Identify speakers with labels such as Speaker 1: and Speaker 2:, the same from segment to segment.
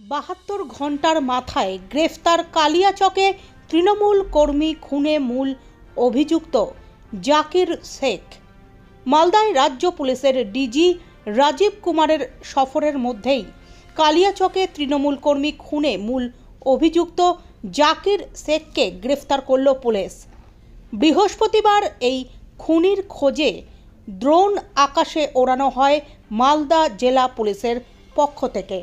Speaker 1: বাহাত্তর ঘণ্টার মাথায় গ্রেফতার কালিয়াচকে তৃণমূল কর্মী খুনে মূল অভিযুক্ত জাকির শেখ। মালদায় রাজ্য পুলিশের ডিজি রাজীব কুমারের সফরের মধ্যেই কালিয়াচকে তৃণমূল কর্মী খুনে মূল অভিযুক্ত জাকির শেখকে গ্রেফতার করল পুলিশ। বৃহস্পতিবার এই খুনির খোঁজে ড্রোন আকাশে ওড়ানো হয় মালদা জেলা পুলিশের পক্ষ থেকে।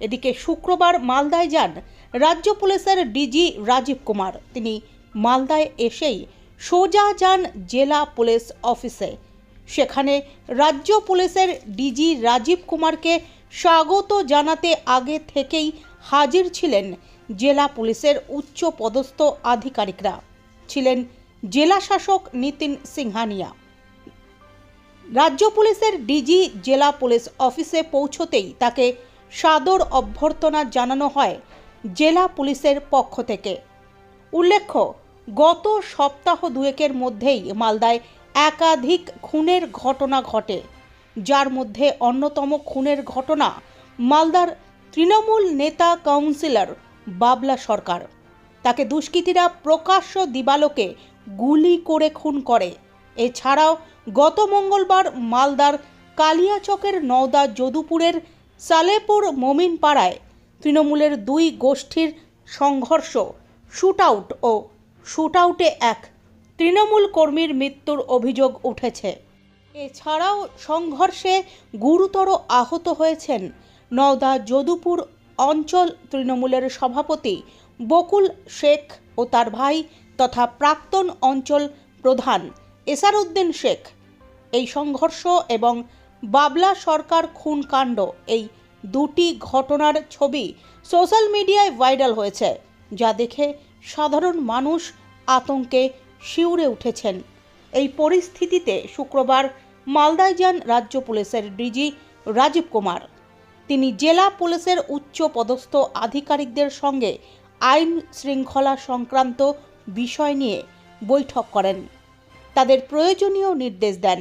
Speaker 1: এদিকে শুক্রবার মালদায় যান রাজ্য পুলিশের ডিজি রাজীব কুমার। তিনি মালদায় এসেই সোজা যান জেলা পুলিশ অফিসে। সেখানে রাজ্য পুলিশের ডিজি রাজীব কুমারকে স্বাগত জানাতে আগে থেকেই হাজির ছিলেন জেলা পুলিশের উচ্চ পদস্থ আধিকারিকরা। ছিলেন জেলা শাসক নিতিন সিংহানিয়া। রাজ্য পুলিশের ডিজি জেলা পুলিশ অফিসে পৌঁছতেই তাকে সাদর অভ্যর্থনা জানানো হয় জেলা পুলিশের পক্ষ থেকে। উল্লেখ্য, গত সপ্তাহ দুয়েকের মধ্যেই মালদায় একাধিক খুনের ঘটনা ঘটে। যার মধ্যে অন্যতম খুনের ঘটনা মালদার তৃণমূল নেতা কাউন্সিলর বাবলা সরকার। তাকে দুষ্কৃতীরা প্রকাশ্য দিবালোকে গুলি করে খুন করে। এছাড়াও গত মঙ্গলবার মালদার কালিয়াচকের নওদা যদুপুরের সালেপুর মমিনপাড়ায় তৃণমূলের দুই গোষ্ঠীর সংঘর্ষ, শুটআউট ও শুটআউটে এক তৃণমূল কর্মীর মৃত্যুর অভিযোগ উঠেছে। এছাড়াও সংঘর্ষে গুরুতর আহত হয়েছেন নওদা যদুপুর অঞ্চল তৃণমূলের সভাপতি বকুল শেখ ও তার ভাই তথা প্রাক্তন অঞ্চল প্রধান এসারউদ্দিন শেখ। এই সংঘর্ষ এবং বাবলা সরকার খুন কাণ্ড। এই দুটি ঘটনার ছবি সোশ্যাল মিডিয়ায় ভাইরাল হয়েছে, যা দেখে সাধারণ মানুষ আতঙ্কে শিউরে উঠেছেন। এই পরিস্থিতিতে শুক্রবার মালদায় যান রাজ্য পুলিশের ডিজি রাজীব কুমার। তিনি জেলা পুলিশের উচ্চ পদস্থ আধিকারিকদের সঙ্গে আইন শৃঙ্খলা সংক্রান্ত বিষয় নিয়ে বৈঠক করেন। তাদের প্রয়োজনীয় নির্দেশ দেন।